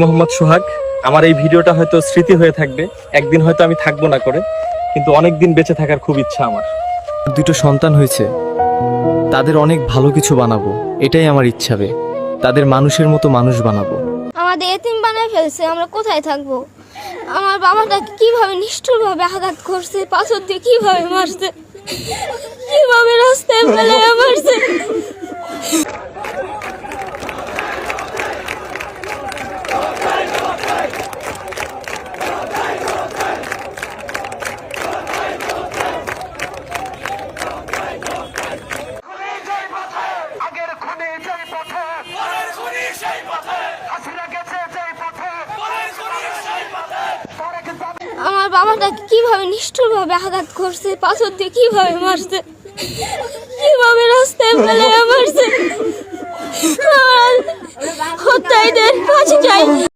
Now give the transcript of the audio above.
মোহাম্মদ সোহাগ, আমার এই ভিডিওটা হয়তো স্মৃতি হয়ে থাকবে, একদিন হয়তো আমি থাকব না করে, কিন্তু অনেক দিন বেঁচে থাকার খুব ইচ্ছা আমার। দুটো সন্তান হয়েছে, তাদের অনেক ভালো কিছু বানাবো, এটাই আমার ইচ্ছা বে তাদের মানুষের মতো মানুষ বানাবো। আমাদের এতিম বানায় ফেলছে, আমরা কোথায় থাকব? আমার বাবাটা কীভাবে নিষ্ঠুরভাবে আঘাত করছে, পাথর দিয়ে কীভাবে মারছে, কীভাবে রাস্তায় ফেলে আমার কীভাবে নিষ্ঠুরভাবে আঘাত করছে, পাথর দিয়ে কীভাবে মারছে, কীভাবে রাস্তায় ফেলে মারছে। আমার কাছে চাই।